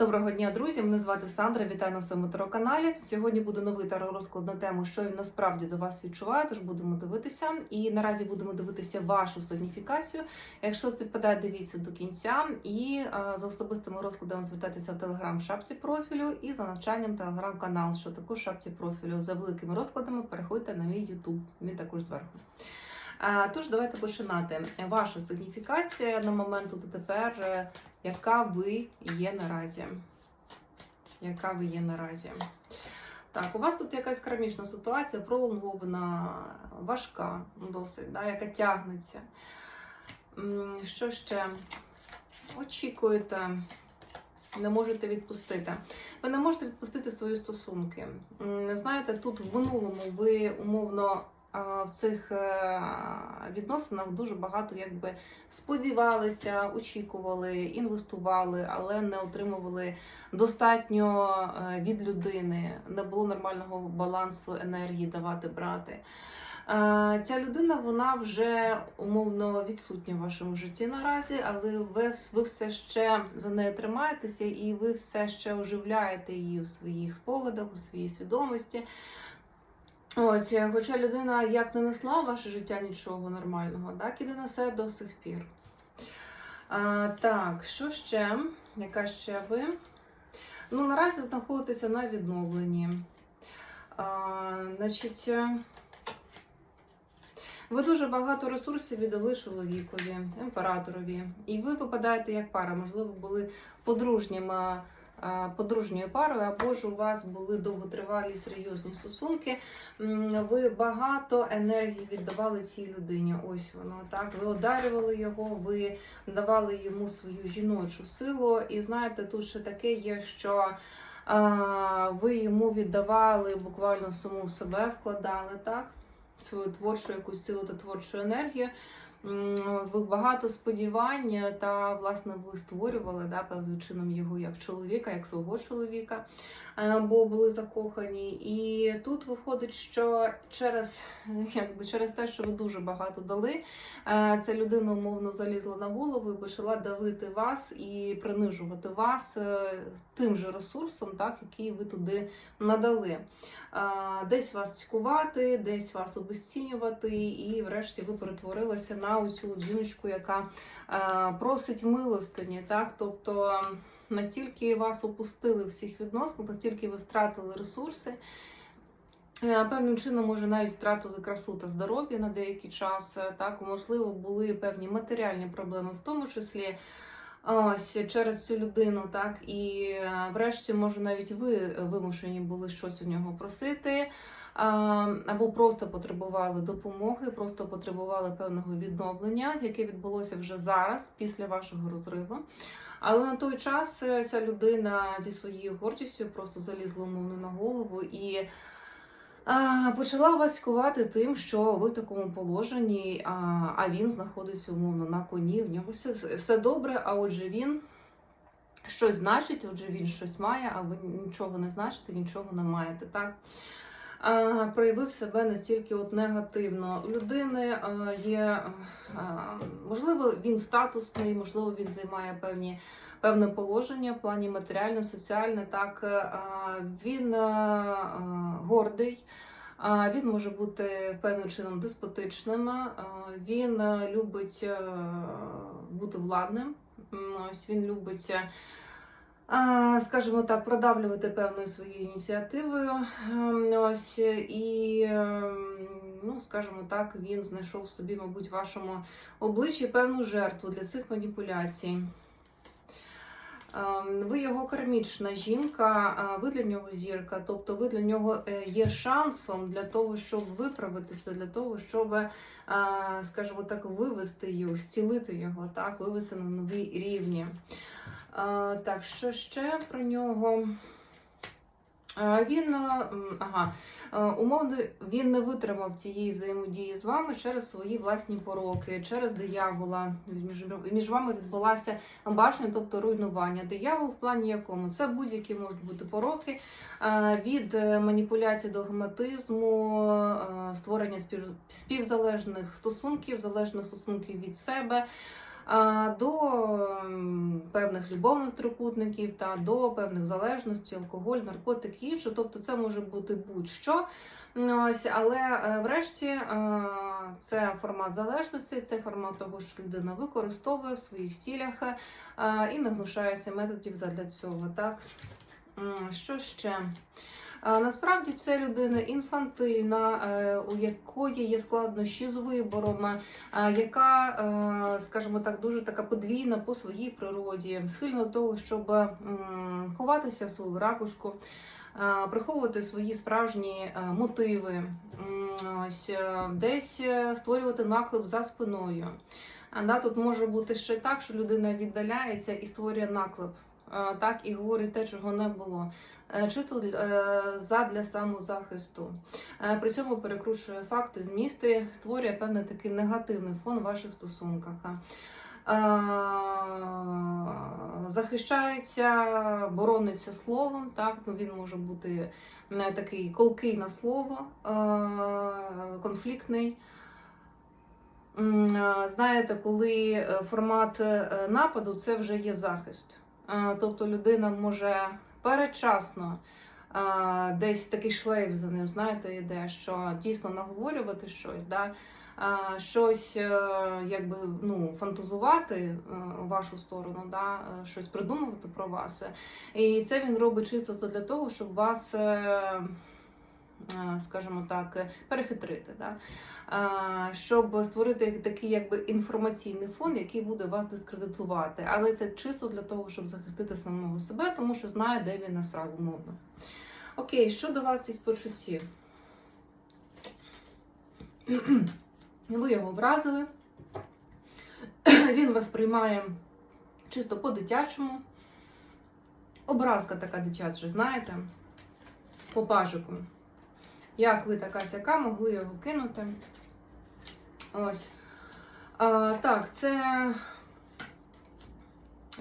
Доброго дня, друзі! Мене звати Сандра. Вітаю на своєму таро-каналі. Сьогодні буде новий таро-розклад на тему, що він насправді до вас відчуває. Тож будемо дивитися. І наразі будемо дивитися вашу сигніфікацію. Якщо співпадає, дивіться до кінця. І е, за особистими розкладами звертайтеся в телеграм шапці профілю і за навчанням телеграм-канал, що також шапці профілю. За великими розкладами переходьте на мій Ютуб. Він також зверху. Тож давайте починати. Ваша сигніфікація на момент тут тепер, е, яка ви є наразі. Яка ви є наразі? Так, у вас тут якась кармічна ситуація, пролонгована, важка, досить, да, яка тягнеться. Що ще? Очікуєте, не можете відпустити. Ви не можете відпустити свої стосунки. Знаєте, тут в минулому ви умовно в цих е, відносинах дуже багато якби сподівалися, очікували, інвестували, але не отримували достатньо е, від людини, не було нормального балансу енергії давати брати. Е, Ця людина вона вже умовно відсутня в вашому житті наразі, але ви, ви все ще за нею тримаєтеся і ви все ще оживляєте її у своїх спогадах, у своїй свідомості. Ось, е, хоча людина як не несла в ваше життя нічого нормального, так і не несе до сих пір. А, так, що ще? Яка ще ви? Ну, наразі знаходитеся на відновленні. А, значить, е, ви дуже багато ресурсів віддали чоловікові, імператорові. І ви попадаєте як пара. Можливо, були подружніми подружньою парою, або ж у вас були довготривалі серйозні стосунки. Ви багато енергії віддавали цій людині. Ось воно так. Ви одарювали його, ви давали йому свою жіночу силу. І знаєте, тут ще таке є, що. Ви йому віддавали буквально саму себе вкладали, так? Свою творчу якусь силу та творчу енергію. Багато сподівань та власне ви створювали да, певним чином його як чоловіка, як свого чоловіка, е, бо були закохані. І тут виходить, що через, якби, через те, що ви дуже багато дали, е, ця людина умовно залізла на голову і почала давити вас і принижувати вас е, тим же ресурсом, так, який ви туди надали. Десь вас цькувати, десь вас обесцінювати, і врешті ви перетворилися на цю жіночку, яка просить милостині. Так? Тобто настільки вас опустили всіх відносинах, настільки ви втратили ресурси. е, Певним чином, може, навіть втратили красу та здоров'я на деякий час. е, Так, можливо, були певні матеріальні проблеми, в тому числі ось через цю людину, так і е, врешті, може, навіть ви вимушені були щось у нього просити. Або просто потребували допомоги, просто потребували певного відновлення, яке відбулося вже зараз, після вашого розриву. Але на той час е, ця людина зі своєю гордістю просто залізла умовно на голову і почала вас скувати тим, що ви в такому положенні, а він знаходиться умовно на коні. В нього все, все добре, а отже він щось значить, отже він щось має, а ви нічого не значите, нічого не маєте. Так? Проявив себе настільки от негативно. У людини є, можливо, він статусний, можливо, він займає певні. Певне положення в плані матеріально, соціальне, так він гордий, він може бути певним чином деспотичним, він любить бути владним. Ось він любить, скажімо так, продавлювати певною своєю ініціативою. Ем, Ось і, ем, ну, скажімо так, він знайшов в собі, мабуть, в вашому обличчі певну жертву для цих маніпуляцій. Ем, Ви його кармічна жінка, ви для нього зірка, тобто ви для нього е, є шансом для того, щоб виправитися, для того, щоб, е, скажімо так, вивести його, зцілити його, так, вивести на нові рівні. Е, Так, що ще про нього? Е, Він е, ага, е, умовно він не витримав цієї взаємодії з вами через свої власні пороки, через диявола. Між, між вами відбулася башня, тобто руйнування. Диявол в плані якому це будь-які можуть бути пороки від маніпуляції догматизму, створення спів, співзалежних стосунків, залежних стосунків від себе. До певних любовних трикутників та до певних залежностей, алкоголь, наркотики інше. Тобто це може бути будь-що. Ось, але е, врешті е, це формат залежності, це формат того, що людина використовує в своїх цілях е, і не гнушається методів задля цього. Так? Що ще? Насправді це людина інфантильна, е, у якої є складнощі з вибором, е, яка, е, скажімо так, дуже така подвійна по своїй природі, схильна до того, щоб ховатися в свою ракушку, приховувати свої справжні мотиви, ось десь створювати наклеп за спиною. А, да, тут може бути ще так, що людина віддаляється і створює наклеп. Е, Так, і говорить те, чого не було. Е, Чисто е, задля самозахисту. При цьому перекручує факти, змісти, створює певний такий негативний фон в ваших стосунках. Захищається, борониться словом, так ну, він може бути такий колкий на слово, конфліктний. Знаєте, коли формат нападу це вже є захист. Е, Тобто людина може передчасно е, десь такий шлейф за ним, знаєте, йде, що дійсно наговорювати щось, да? е, щось якби ну, фантазувати в вашу сторону, да? щось придумувати про вас. І це він робить чисто для того, щоб вас. Е, е, Скажімо так, е, перехитрити, да? щоб створити такий якби інформаційний фон, який буде вас дискредитувати. Але це чисто для того, щоб захистити самого себе, тому що знає, де він насрав умовно. Окей, що до вас із почуттів? Ви його вразили, він вас приймає чисто по-дитячому. Образка така дитяча, знаєте, по пажику. Як ви така сяка могли його кинути? Ось. А, так, це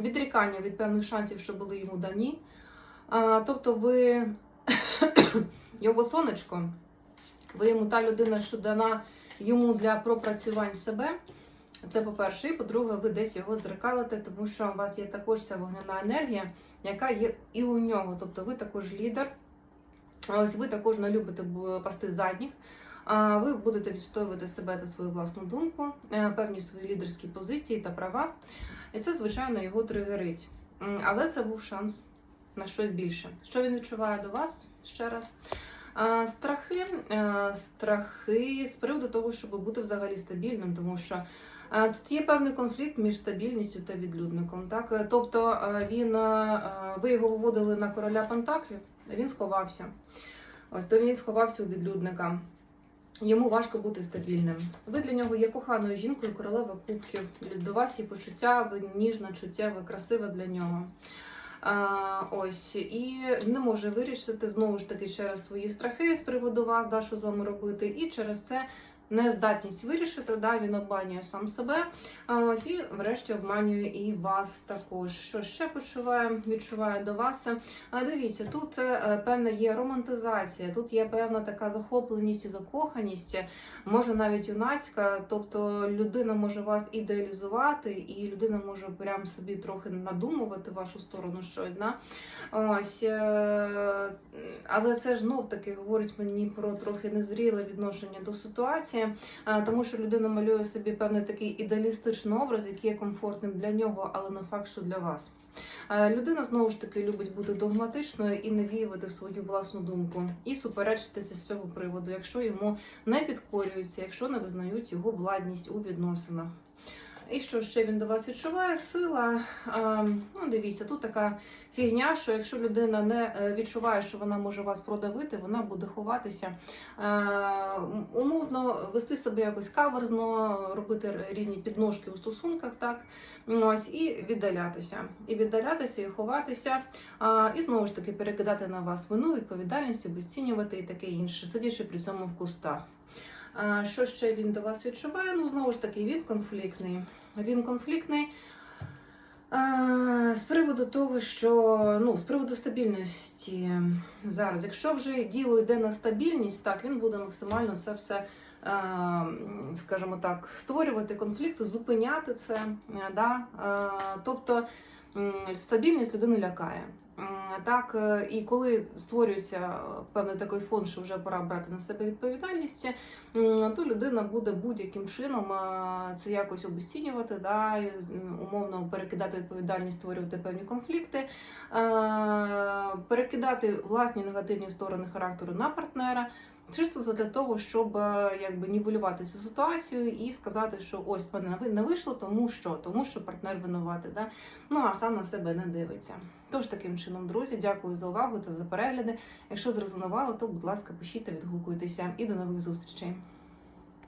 відрікання від певних шансів, що були йому дані. А, тобто ви його сонечко, ви йому та людина, що дана йому для пропрацювань себе. Це по-перше, і по-друге, ви десь його зрикалите, тому що у вас є також ця вогняна енергія, яка є і у нього. Тобто ви також лідер. Ось ви також не любите пасти задніх. Ви будете відстоювати себе та свою власну думку, е, певні свої лідерські позиції та права. І це, звичайно, його тригерить. Але це був шанс на щось більше. Що він відчуває до вас ще раз? Страхи, е, страхи з приводу того, щоб бути взагалі стабільним, тому що е, тут є певний конфлікт між стабільністю та відлюдником. Так, тобто він ви його виводили на короля Пентаклів, він сховався. Ось то він сховався у відлюдника. Йому важко бути стабільним. Ви для нього є коханою жінкою, королева кубків. До вас є почуття, ви ніжна, чуттєва, красива для нього. А, ось і не може вирішити знову ж таки через свої страхи з приводу вас, да, що з вами робити, і через це нездатність вирішити. Да, він обманює сам себе. Ось і врешті обманює і вас також. Що ще почуває, відчуває до вас? А дивіться, тут е, певна є романтизація, тут є певна така захопленість і закоханість, може навіть юнацька, тобто людина може вас ідеалізувати, і людина може прям собі трохи надумувати вашу сторону щось. Да? Ось, е, але це ж знов таки говорить мені про трохи незріле відношення до ситуації, е, тому що людина малює собі певний такий ідеалістичний образ, який є комфортним для нього, але не факт, що для вас. Людина знову ж таки любить бути догматичною і навіювати свою власну думку і суперечитися з цього приводу, якщо йому не підкорюються, якщо не визнають його владність у відносинах. І що ще він до вас відчуває? Сила. А, ну, дивіться, тут така фігня, що якщо людина не е, відчуває, що вона може вас продавити, вона буде ховатися, е, умовно вести себе якось каверзно, робити різні підножки у стосунках, так ось і віддалятися, і віддалятися, і ховатися, а, і знову ж таки перекидати на вас вину, відповідальність, обесцінювати і таке інше, сидячи при цьому в кустах. Що ще він до вас відчуває? Ну, знову ж таки, він конфліктний. Він конфліктний з приводу того, що ну, з приводу стабільності зараз. Якщо вже діло йде на стабільність, так він буде максимально це все. Скажімо так, створювати конфлікти, зупиняти це, да? Тобто стабільність людини лякає. Так, е, і коли створюється е, певний такий фон, що вже пора брати на себе відповідальність, то людина буде будь-яким чином е, це якось обесцінювати, да, умовно перекидати відповідальність, створювати певні конфлікти, е, перекидати власні негативні сторони характеру на партнера. Чисто для того, щоб е, якби нівелювати цю ситуацію і сказати, що ось мене не ви- не вийшло, тому що, тому що партнер винуватий, да? ну а сам на себе не дивиться. Тож таким чином, друзі, дякую за увагу та за перегляди. Якщо зрезонувало, то будь ласка, пишіть та відгукуйтеся і до нових зустрічей.